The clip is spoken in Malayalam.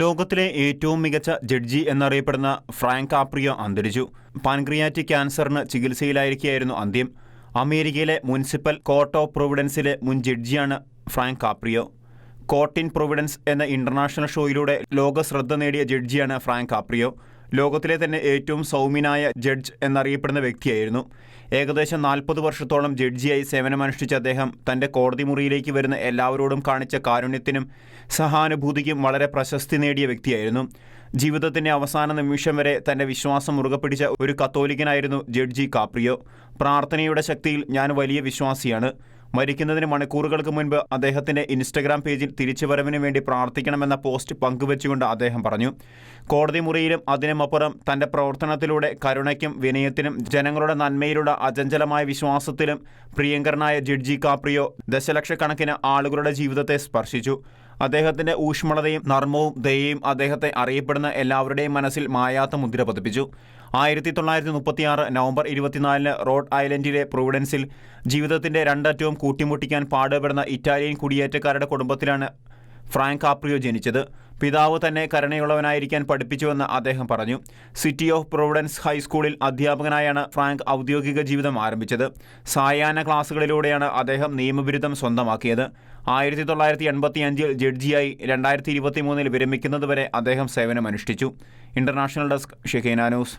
ലോകത്തിലെ ഏറ്റവും മികച്ച ജഡ്ജി എന്നറിയപ്പെടുന്ന ഫ്രാങ്ക് കാപ്രിയോ അന്തരിച്ചു. പാൻക്രിയാറ്റിക് ക്യാൻസറിന് ചികിത്സയിലായിരിക്കെയായിരുന്നു അന്ത്യം. അമേരിക്കയിലെ മുനിസിപ്പൽ കോർട്ട് ഓഫ് പ്രൊവിഡൻസിലെ മുൻ ജഡ്ജിയാണ് Frank Caprio court in Providence എന്ന ഇന്റർനാഷണൽ ഷോയിലൂടെ ലോക ശ്രദ്ധ നേടിയ ജഡ്ജിയാണ് ഫ്രാങ്ക് കാപ്രിയോ ലോകത്തിലെ തന്നെ ഏറ്റവും സൗമ്യനായ ജഡ്ജ് എന്നറിയപ്പെടുന്ന വ്യക്തിയായിരുന്നു. ഏകദേശം നാൽപ്പത് വർഷത്തോളം ജഡ്ജിയായി സേവനമനുഷ്ഠിച്ച അദ്ദേഹം തന്റെ കോടതി മുറിയിലേക്ക് വരുന്ന എല്ലാവരോടും കാണിച്ച കാരുണ്യത്തിനും സഹാനുഭൂതിക്കും വളരെ പ്രശസ്തി നേടിയ വ്യക്തിയായിരുന്നു. ജീവിതത്തിന്റെ അവസാന നിമിഷം വരെ തന്റെ വിശ്വാസം മുറുകെ പിടിച്ച ഒരു കത്തോലിക്കനായിരുന്നു ജഡ്ജി കാപ്രിയോ. പ്രാർത്ഥനയുടെ ശക്തിയിൽ ഞാൻ വലിയ വിശ്വാസിയാണ്. മരിക്കുന്നതിന് മണിക്കൂറുകൾക്ക് മുൻപ് അദ്ദേഹത്തിന്റെ ഇൻസ്റ്റഗ്രാം പേജിൽ തിരിച്ചുവരവിന് വേണ്ടി പ്രാർത്ഥിക്കണമെന്ന പോസ്റ്റ് പങ്കുവച്ചുകൊണ്ട് അദ്ദേഹം പറഞ്ഞു. കോടതി മുറിയിലും അതിനുമപ്പുറം തന്റെ പ്രവർത്തനത്തിലൂടെ കരുണയ്ക്കും വിനയത്തിനും ജനങ്ങളുടെ നന്മയിലുള്ള അചഞ്ചലമായ വിശ്വാസത്തിലും പ്രിയങ്കരനായ ജഡ്ജി കാപ്രിയോ ദശലക്ഷക്കണക്കിന് ആളുകളുടെ ജീവിതത്തെ സ്പർശിച്ചു. അദ്ദേഹത്തിന്റെ ഊഷ്മളതയും നർമ്മവും ദയയും അദ്ദേഹത്തെ അറിയപ്പെടുന്ന എല്ലാവരുടെയും മനസ്സിൽ മായാത്ത മുദ്ര പതിപ്പിച്ചു. ആയിരത്തി തൊള്ളായിരത്തി മുപ്പത്തിയാറ് നവംബർ ഇരുപത്തിനാലിന് റോഡ് ഐലൻഡിലെ പ്രൊവിഡൻസിൽ ജീവിതത്തിന്റെ രണ്ടറ്റവും കൂട്ടിമുട്ടിക്കാൻ പാടുപെടുന്ന ഇറ്റാലിയൻ കുടിയേറ്റക്കാരുടെ കുടുംബത്തിലാണ് ഫ്രാങ്ക് കാപ്രിയോ ജനിച്ചത്. പിതാവ് തന്നെ കരുണയുള്ളവനായിരിക്കാൻ പഠിപ്പിച്ചുവെന്ന് അദ്ദേഹം പറഞ്ഞു. സിറ്റി ഓഫ് പ്രൊവിഡൻസ് ഹൈസ്കൂളിൽ അധ്യാപകനായാണ് ഫ്രാങ്ക് ഔദ്യോഗിക ജീവിതം ആരംഭിച്ചത്. സായാഹ്ന ക്ലാസുകളിലൂടെയാണ് അദ്ദേഹം നിയമബിരുദം സ്വന്തമാക്കിയത്. ആയിരത്തി തൊള്ളായിരത്തി എൺപത്തി അഞ്ചിൽ ജഡ്ജിയായി രണ്ടായിരത്തി ഇരുപത്തി മൂന്നിൽ വിരമിക്കുന്നതുവരെ അദ്ദേഹം സേവനമനുഷ്ഠിച്ചു. International desk Shekhina news.